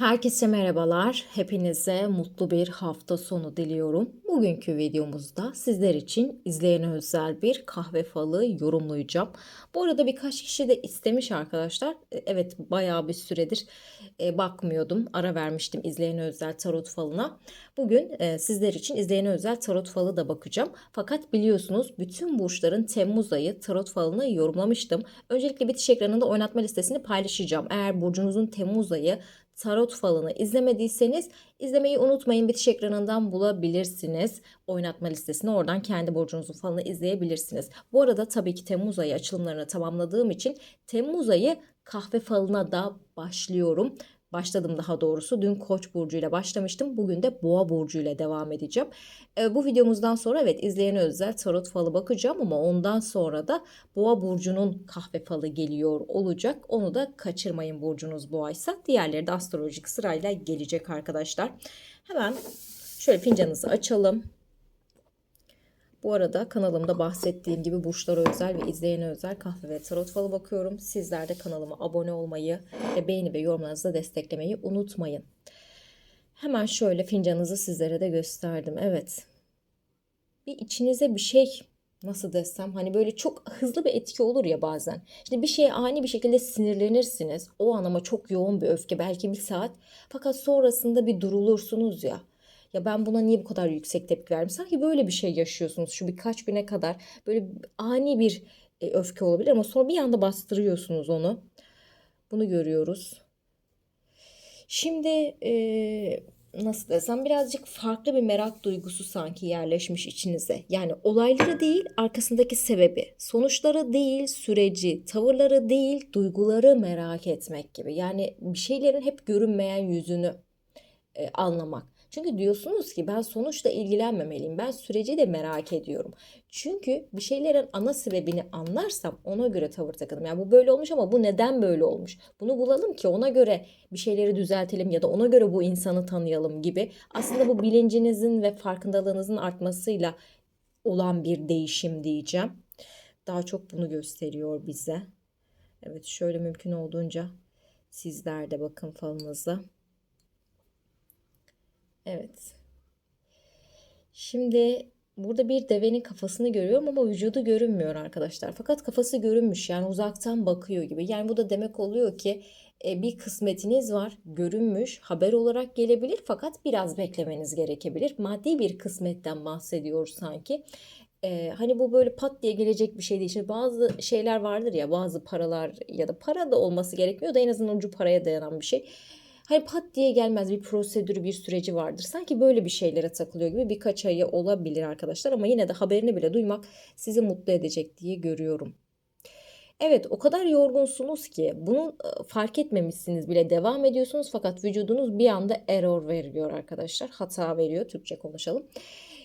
Herkese merhabalar. Hepinize mutlu bir hafta sonu diliyorum. Bugünkü videomuzda sizler için izleyene özel bir kahve falı yorumlayacağım. Bu arada birkaç kişi de istemiş arkadaşlar. E, Evet bayağı bir süredir e, bakmıyordum. Ara vermiştim izleyene özel tarot falına. Bugün e, sizler için izleyene özel tarot falı da bakacağım. Fakat biliyorsunuz bütün burçların Temmuz ayı tarot falını yorumlamıştım. Öncelikle bitiş ekranında oynatma listesini paylaşacağım. Eğer burcunuzun Temmuz ayı tarot falını izlemediyseniz izlemeyi unutmayın. Bitiş ekranından bulabilirsiniz. Oynatma listesini oradan kendi burcunuzun falını izleyebilirsiniz. Bu arada tabii ki Temmuz ayı açılımlarını tamamladığım için Temmuz ayı kahve falına da başlıyorum. Başladım daha doğrusu. Dün Koç burcuyla başlamıştım. Bugün de Boğa burcuyla devam edeceğim. E, bu videomuzdan sonra evet izleyene özel tarot falı bakacağım ama ondan sonra da Boğa burcunun kahve falı geliyor olacak. Onu da kaçırmayın burcunuz boğaysa. Diğerleri de astrolojik sırayla gelecek arkadaşlar. Hemen şöyle fincanınızı açalım. Bu arada kanalımda bahsettiğim gibi burçlara özel ve izleyene özel kahve ve tarot falı bakıyorum. Sizler de kanalıma abone olmayı ve beğeni ve yorumlarınızı desteklemeyi unutmayın. Hemen şöyle fincanınızı sizlere de gösterdim. Evet. Bir içinize bir şey nasıl desem hani böyle çok hızlı bir etki olur ya bazen. Şimdi bir şeye ani bir şekilde sinirlenirsiniz. O an ama çok yoğun bir öfke belki bir saat. Fakat sonrasında bir durulursunuz ya. Ya ben buna niye bu kadar yüksek tepki verdim? Sanki böyle bir şey yaşıyorsunuz şu birkaç güne kadar. Böyle ani bir e, öfke olabilir ama sonra bir anda bastırıyorsunuz onu. Bunu görüyoruz. Şimdi e, nasıl desem birazcık farklı bir merak duygusu sanki yerleşmiş içinize. Yani olayları değil arkasındaki sebebi, sonuçları değil süreci, tavırları değil duyguları merak etmek gibi. Yani bir şeylerin hep görünmeyen yüzünü e, anlamak. Çünkü diyorsunuz ki ben sonuçla ilgilenmemeliyim. Ben süreci de merak ediyorum. Çünkü bir şeylerin ana sebebini anlarsam ona göre tavır takalım. Yani bu böyle olmuş ama bu neden böyle olmuş? Bunu bulalım ki ona göre bir şeyleri düzeltelim ya da ona göre bu insanı tanıyalım gibi. Aslında bu bilincinizin ve farkındalığınızın artmasıyla olan bir değişim diyeceğim. Daha çok bunu gösteriyor bize. Evet şöyle mümkün olduğunca sizler de bakın falınıza. Evet. Şimdi burada bir devenin kafasını görüyorum ama vücudu görünmüyor arkadaşlar. Fakat kafası görünmüş yani uzaktan bakıyor gibi. Yani bu da demek oluyor ki e, bir kısmetiniz var, görünmüş, haber olarak gelebilir fakat biraz beklemeniz gerekebilir. Maddi bir kısmetten bahsediyoruz sanki. E, hani bu böyle pat diye gelecek bir şey değil. Şimdi bazı şeyler vardır ya, bazı paralar ya da para da olması gerekmiyor da en azından ucu paraya dayanan bir şey. Hani pat diye gelmez bir prosedürü bir süreci vardır. Sanki böyle bir şeylere takılıyor gibi birkaç ayı olabilir arkadaşlar ama yine de haberini bile duymak sizi mutlu edecek diye görüyorum. Evet o kadar yorgunsunuz ki bunu e, fark etmemişsiniz bile devam ediyorsunuz fakat vücudunuz bir anda error veriyor arkadaşlar. Hata veriyor Türkçe konuşalım.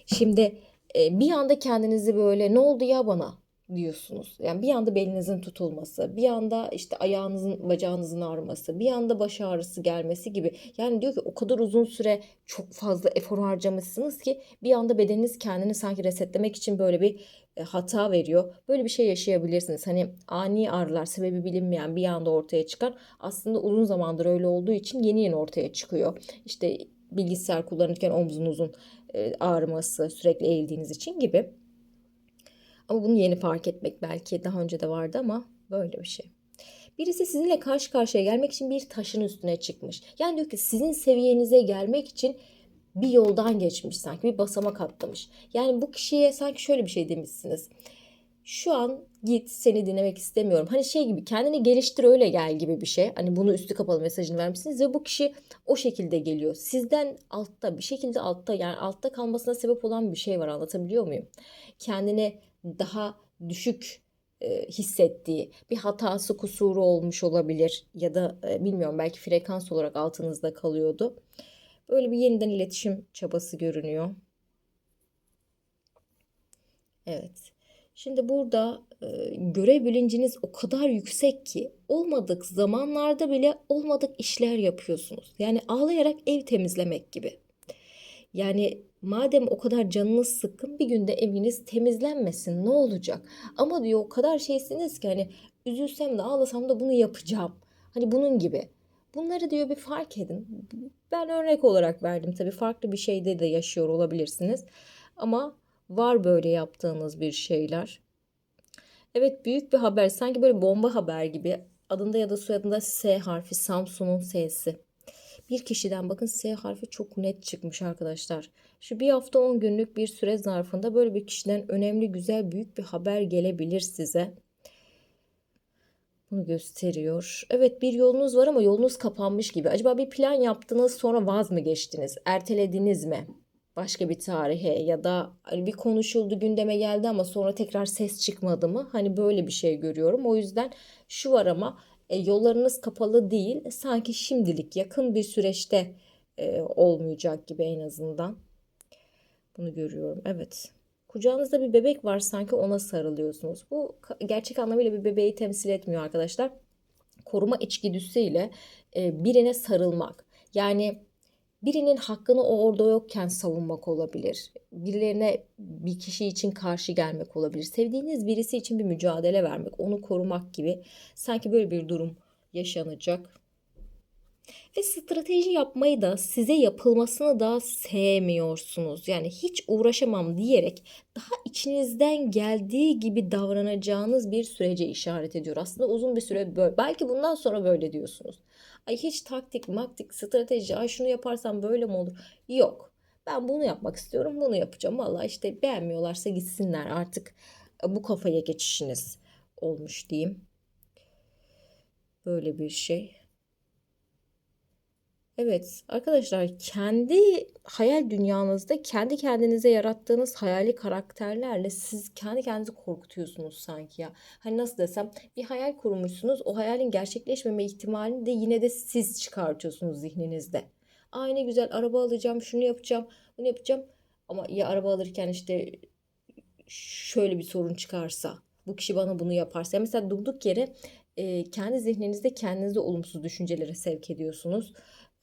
Şimdi e, bir anda kendinizi böyle ne oldu ya bana diyorsunuz. Yani bir anda belinizin tutulması, bir anda işte ayağınızın, bacağınızın ağrıması, bir anda baş ağrısı gelmesi gibi. Yani diyor ki o kadar uzun süre çok fazla efor harcamışsınız ki bir anda bedeniniz kendini sanki resetlemek için böyle bir e, hata veriyor. Böyle bir şey yaşayabilirsiniz. Hani ani ağrılar sebebi bilinmeyen bir anda ortaya çıkar. Aslında uzun zamandır öyle olduğu için yeni yeni ortaya çıkıyor. İşte bilgisayar kullanırken omzunuzun e, ağrıması, sürekli eğildiğiniz için gibi. Ama bunu yeni fark etmek belki daha önce de vardı ama böyle bir şey. Birisi sizinle karşı karşıya gelmek için bir taşın üstüne çıkmış. Yani diyor ki sizin seviyenize gelmek için bir yoldan geçmiş sanki bir basamak atlamış. Yani bu kişiye sanki şöyle bir şey demişsiniz. Şu an git seni dinlemek istemiyorum. Hani şey gibi kendini geliştir öyle gel gibi bir şey. Hani bunu üstü kapalı mesajını vermişsiniz ve bu kişi o şekilde geliyor. Sizden altta bir şekilde altta yani altta kalmasına sebep olan bir şey var anlatabiliyor muyum? Kendini daha düşük e, hissettiği bir hatası kusuru olmuş olabilir ya da e, bilmiyorum belki frekans olarak altınızda kalıyordu. Böyle bir yeniden iletişim çabası görünüyor. Evet. Şimdi burada e, görev bilinciniz o kadar yüksek ki olmadık zamanlarda bile olmadık işler yapıyorsunuz. Yani ağlayarak ev temizlemek gibi. Yani madem o kadar canınız sıkkın bir günde eviniz temizlenmesin ne olacak? Ama diyor o kadar şeysiniz ki hani üzülsem de ağlasam da bunu yapacağım. Hani bunun gibi. Bunları diyor bir fark edin. Ben örnek olarak verdim. Tabii farklı bir şeyde de yaşıyor olabilirsiniz. Ama var böyle yaptığınız bir şeyler. Evet büyük bir haber. Sanki böyle bomba haber gibi. Adında ya da soyadında S harfi. Samsun'un S'si. Bir kişiden bakın S harfi çok net çıkmış arkadaşlar. Şu bir hafta 10 günlük bir süre zarfında böyle bir kişiden önemli, güzel, büyük bir haber gelebilir size. Bunu gösteriyor. Evet bir yolunuz var ama yolunuz kapanmış gibi. Acaba bir plan yaptınız sonra vaz mı geçtiniz? Ertelediniz mi? Başka bir tarihe ya da hani bir konuşuldu gündeme geldi ama sonra tekrar ses çıkmadı mı? Hani böyle bir şey görüyorum. O yüzden şu var ama e, yollarınız kapalı değil. Sanki şimdilik yakın bir süreçte e, olmayacak gibi en azından. Bunu görüyorum. Evet. Kucağınızda bir bebek var sanki ona sarılıyorsunuz. Bu gerçek anlamıyla bir bebeği temsil etmiyor arkadaşlar. Koruma içgüdüsüyle e, birine sarılmak. Yani birinin hakkını o orada yokken savunmak olabilir. Birilerine bir kişi için karşı gelmek olabilir. Sevdiğiniz birisi için bir mücadele vermek, onu korumak gibi sanki böyle bir durum yaşanacak. Ve strateji yapmayı da size yapılmasını da sevmiyorsunuz. Yani hiç uğraşamam diyerek daha içinizden geldiği gibi davranacağınız bir sürece işaret ediyor. Aslında uzun bir süre böyle. Belki bundan sonra böyle diyorsunuz. Ay hiç taktik, maktik, strateji, ay şunu yaparsam böyle mi olur? Yok. Ben bunu yapmak istiyorum, bunu yapacağım. Valla işte beğenmiyorlarsa gitsinler artık bu kafaya geçişiniz olmuş diyeyim. Böyle bir şey. Evet arkadaşlar kendi hayal dünyanızda kendi kendinize yarattığınız hayali karakterlerle siz kendi kendinizi korkutuyorsunuz sanki ya. Hani nasıl desem bir hayal kurmuşsunuz o hayalin gerçekleşmeme ihtimalini de yine de siz çıkartıyorsunuz zihninizde. Ay ne güzel araba alacağım şunu yapacağım bunu yapacağım ama ya araba alırken işte şöyle bir sorun çıkarsa bu kişi bana bunu yaparsa. Ya mesela durduk yere e, kendi zihninizde kendinizi olumsuz düşüncelere sevk ediyorsunuz.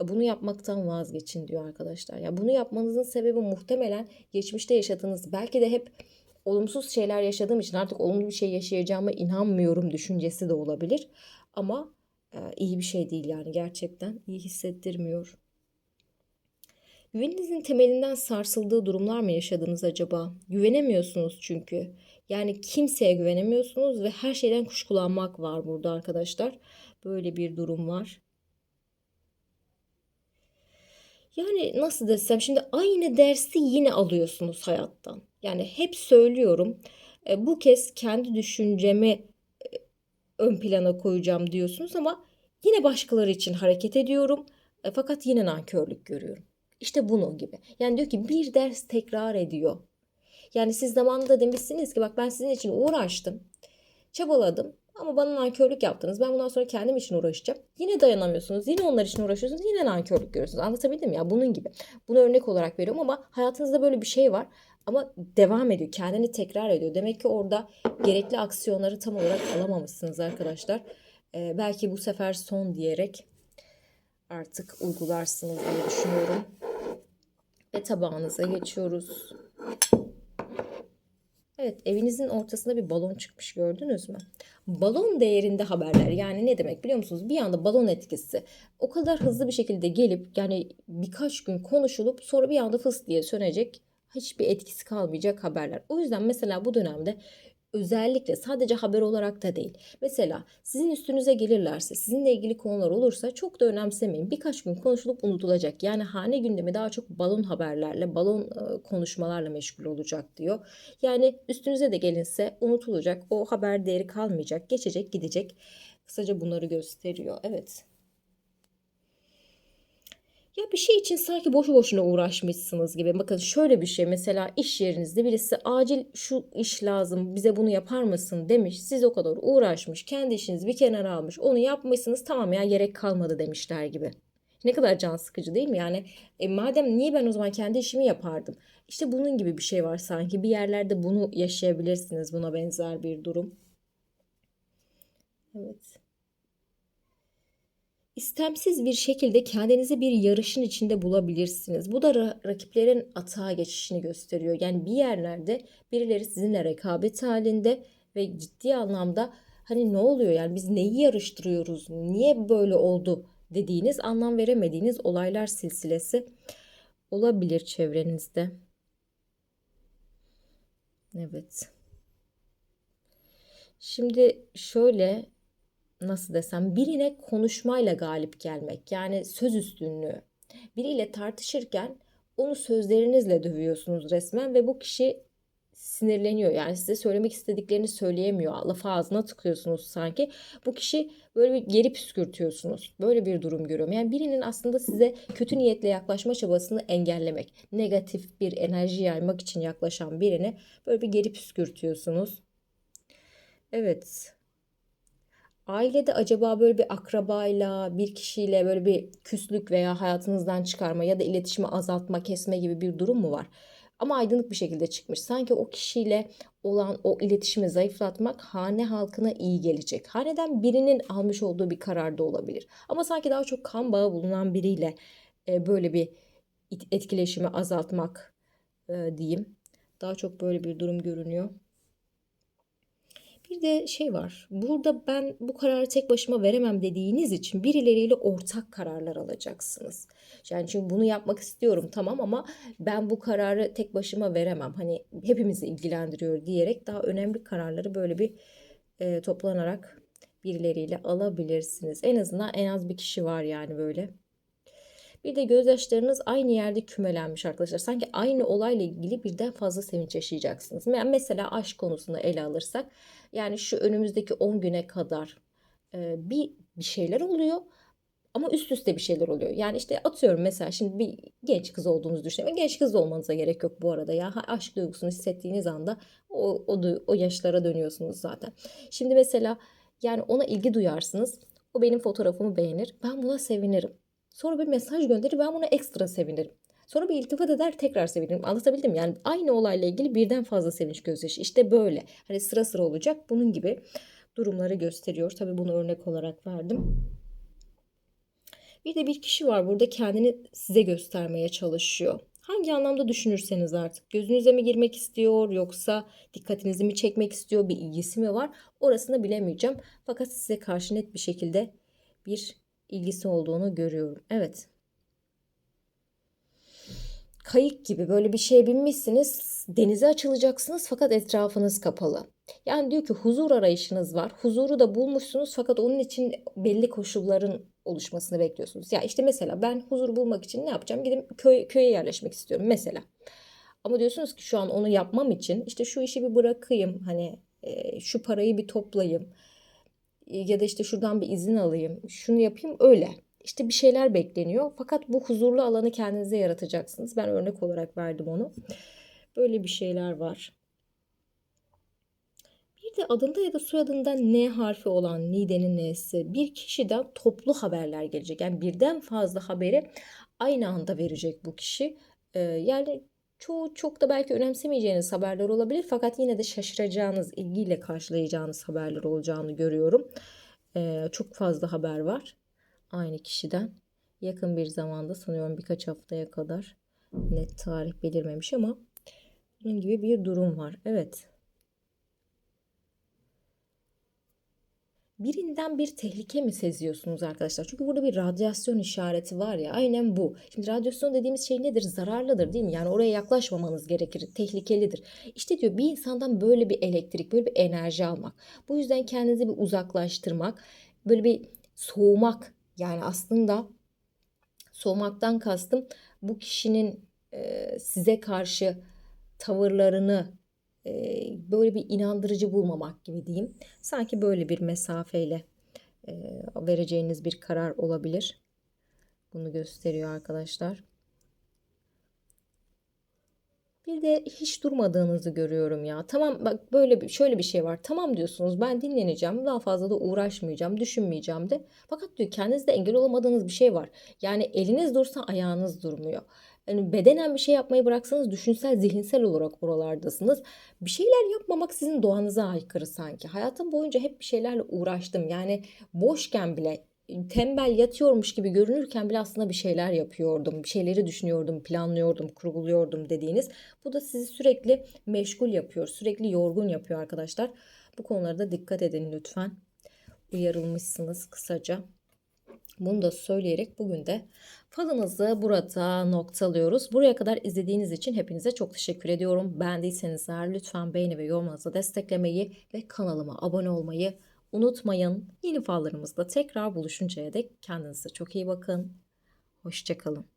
Bunu yapmaktan vazgeçin diyor arkadaşlar. Ya bunu yapmanızın sebebi muhtemelen geçmişte yaşadığınız belki de hep olumsuz şeyler yaşadığım için artık olumlu bir şey yaşayacağıma inanmıyorum düşüncesi de olabilir. Ama e, iyi bir şey değil yani gerçekten iyi hissettirmiyor. Güveninizin temelinden sarsıldığı durumlar mı yaşadınız acaba? Güvenemiyorsunuz çünkü. Yani kimseye güvenemiyorsunuz ve her şeyden kuşkulanmak var burada arkadaşlar. Böyle bir durum var. Yani nasıl desem şimdi aynı dersi yine alıyorsunuz hayattan. Yani hep söylüyorum. e, bu kez kendi düşüncemi e, ön plana koyacağım diyorsunuz ama yine başkaları için hareket ediyorum. E, fakat yine nankörlük görüyorum. İşte bunun gibi. Yani diyor ki bir ders tekrar ediyor. Yani siz zamanında demişsiniz ki bak ben sizin için uğraştım. Çabaladım ama bana nankörlük yaptınız. Ben bundan sonra kendim için uğraşacağım. Yine dayanamıyorsunuz. Yine onlar için uğraşıyorsunuz. Yine nankörlük görüyorsunuz. Anlatabildim mi ya? Bunun gibi. Bunu örnek olarak veriyorum ama hayatınızda böyle bir şey var. Ama devam ediyor. Kendini tekrar ediyor. Demek ki orada gerekli aksiyonları tam olarak alamamışsınız arkadaşlar. Ee, belki bu sefer son diyerek artık uygularsınız diye düşünüyorum. Ve tabağınıza geçiyoruz. Evet, evinizin ortasında bir balon çıkmış gördünüz mü? Balon değerinde haberler. Yani ne demek biliyor musunuz? Bir anda balon etkisi. O kadar hızlı bir şekilde gelip yani birkaç gün konuşulup sonra bir anda fıs diye sönecek. Hiçbir etkisi kalmayacak haberler. O yüzden mesela bu dönemde özellikle sadece haber olarak da değil. Mesela sizin üstünüze gelirlerse, sizinle ilgili konular olursa çok da önemsemeyin. Birkaç gün konuşulup unutulacak. Yani hane gündemi daha çok balon haberlerle, balon e, konuşmalarla meşgul olacak diyor. Yani üstünüze de gelinse unutulacak. O haber değeri kalmayacak. Geçecek, gidecek. Kısaca bunları gösteriyor. Evet. Ya bir şey için sanki boşu boşuna uğraşmışsınız gibi. Bakın şöyle bir şey mesela iş yerinizde birisi acil şu iş lazım bize bunu yapar mısın demiş. Siz o kadar uğraşmış kendi işinizi bir kenara almış onu yapmışsınız tamam ya gerek kalmadı demişler gibi. Ne kadar can sıkıcı değil mi? Yani e, madem niye ben o zaman kendi işimi yapardım? İşte bunun gibi bir şey var sanki. Bir yerlerde bunu yaşayabilirsiniz. Buna benzer bir durum. Evet istemsiz bir şekilde kendinizi bir yarışın içinde bulabilirsiniz. Bu da ra- rakiplerin atağa geçişini gösteriyor. Yani bir yerlerde birileri sizinle rekabet halinde ve ciddi anlamda hani ne oluyor yani biz neyi yarıştırıyoruz? Niye böyle oldu dediğiniz, anlam veremediğiniz olaylar silsilesi olabilir çevrenizde. Evet. Şimdi şöyle nasıl desem birine konuşmayla galip gelmek yani söz üstünlüğü. Biriyle tartışırken onu sözlerinizle dövüyorsunuz resmen ve bu kişi sinirleniyor. Yani size söylemek istediklerini söyleyemiyor. Lafı ağzına tıkıyorsunuz sanki. Bu kişi böyle bir geri püskürtüyorsunuz. Böyle bir durum görüyorum. Yani birinin aslında size kötü niyetle yaklaşma çabasını engellemek, negatif bir enerji yaymak için yaklaşan birini böyle bir geri püskürtüyorsunuz. Evet. Ailede acaba böyle bir akrabayla, bir kişiyle böyle bir küslük veya hayatınızdan çıkarma ya da iletişimi azaltma, kesme gibi bir durum mu var? Ama aydınlık bir şekilde çıkmış. Sanki o kişiyle olan o iletişimi zayıflatmak hane halkına iyi gelecek. Haneden birinin almış olduğu bir karar da olabilir. Ama sanki daha çok kan bağı bulunan biriyle e, böyle bir etkileşimi azaltmak e, diyeyim. Daha çok böyle bir durum görünüyor. Bir de şey var. Burada ben bu kararı tek başıma veremem dediğiniz için birileriyle ortak kararlar alacaksınız. Yani çünkü bunu yapmak istiyorum tamam ama ben bu kararı tek başıma veremem. Hani hepimizi ilgilendiriyor diyerek daha önemli kararları böyle bir e, toplanarak birileriyle alabilirsiniz. En azından en az bir kişi var yani böyle. Bir de gözyaşlarınız aynı yerde kümelenmiş arkadaşlar. Sanki aynı olayla ilgili birden fazla sevinç yaşayacaksınız. Yani mesela aşk konusunu ele alırsak yani şu önümüzdeki 10 güne kadar e, bir bir şeyler oluyor ama üst üste bir şeyler oluyor. Yani işte atıyorum mesela şimdi bir genç kız olduğunuzu düşünün. Genç kız olmanıza gerek yok bu arada ya. Aşk duygusunu hissettiğiniz anda o, o, o yaşlara dönüyorsunuz zaten. Şimdi mesela yani ona ilgi duyarsınız. O benim fotoğrafımı beğenir. Ben buna sevinirim. Sonra bir mesaj gönderir ben buna ekstra sevinirim. Sonra bir iltifat eder tekrar sevinirim. Anlatabildim? Yani aynı olayla ilgili birden fazla sevinç gözyaşı. İşte böyle. Hani sıra sıra olacak. Bunun gibi durumları gösteriyor. Tabii bunu örnek olarak verdim. Bir de bir kişi var burada kendini size göstermeye çalışıyor. Hangi anlamda düşünürseniz artık gözünüze mi girmek istiyor yoksa dikkatinizi mi çekmek istiyor bir ilgisi mi var orasını bilemeyeceğim. Fakat size karşı net bir şekilde bir ilgisi olduğunu görüyorum. Evet. Kayık gibi böyle bir şeye binmişsiniz. Denize açılacaksınız fakat etrafınız kapalı. Yani diyor ki huzur arayışınız var. Huzuru da bulmuşsunuz fakat onun için belli koşulların oluşmasını bekliyorsunuz. Ya işte mesela ben huzur bulmak için ne yapacağım? Gidip köy, köye yerleşmek istiyorum mesela. Ama diyorsunuz ki şu an onu yapmam için işte şu işi bir bırakayım. Hani e, şu parayı bir toplayayım ya da işte şuradan bir izin alayım, şunu yapayım öyle. İşte bir şeyler bekleniyor. Fakat bu huzurlu alanı kendinize yaratacaksınız. Ben örnek olarak verdim onu. Böyle bir şeyler var. Bir de adında ya da soyadında N harfi olan Nide'nin N'si bir kişiden toplu haberler gelecek. Yani birden fazla haberi aynı anda verecek bu kişi. Ee, yani çoğu çok da belki önemsemeyeceğiniz haberler olabilir fakat yine de şaşıracağınız, ilgiyle karşılayacağınız haberler olacağını görüyorum. Ee, çok fazla haber var aynı kişiden. Yakın bir zamanda sanıyorum birkaç haftaya kadar net tarih belirmemiş ama bunun gibi bir durum var. Evet. Birinden bir tehlike mi seziyorsunuz arkadaşlar? Çünkü burada bir radyasyon işareti var ya aynen bu. Şimdi radyasyon dediğimiz şey nedir? Zararlıdır değil mi? Yani oraya yaklaşmamanız gerekir. Tehlikelidir. İşte diyor bir insandan böyle bir elektrik, böyle bir enerji almak. Bu yüzden kendinizi bir uzaklaştırmak, böyle bir soğumak. Yani aslında soğumaktan kastım bu kişinin size karşı tavırlarını böyle bir inandırıcı bulmamak gibi diyeyim. Sanki böyle bir mesafeyle vereceğiniz bir karar olabilir. Bunu gösteriyor arkadaşlar. Bir de hiç durmadığınızı görüyorum ya. Tamam bak böyle bir şöyle bir şey var. Tamam diyorsunuz ben dinleneceğim. Daha fazla da uğraşmayacağım, düşünmeyeceğim de. Fakat diyor kendinizde engel olamadığınız bir şey var. Yani eliniz dursa ayağınız durmuyor. Yani bedenen bir şey yapmayı bıraksanız düşünsel, zihinsel olarak oralardasınız. Bir şeyler yapmamak sizin doğanıza aykırı sanki. Hayatım boyunca hep bir şeylerle uğraştım. Yani boşken bile tembel yatıyormuş gibi görünürken bile aslında bir şeyler yapıyordum. Bir şeyleri düşünüyordum, planlıyordum, kurguluyordum dediğiniz. Bu da sizi sürekli meşgul yapıyor, sürekli yorgun yapıyor arkadaşlar. Bu konularda dikkat edin lütfen. Uyarılmışsınız kısaca. Bunu da söyleyerek bugün de falınızı burada noktalıyoruz. Buraya kadar izlediğiniz için hepinize çok teşekkür ediyorum. Beğendiyseniz eğer lütfen beğeni ve yorumlarınızla desteklemeyi ve kanalıma abone olmayı unutmayın. Yeni fallarımızda tekrar buluşuncaya dek kendinize çok iyi bakın. Hoşçakalın.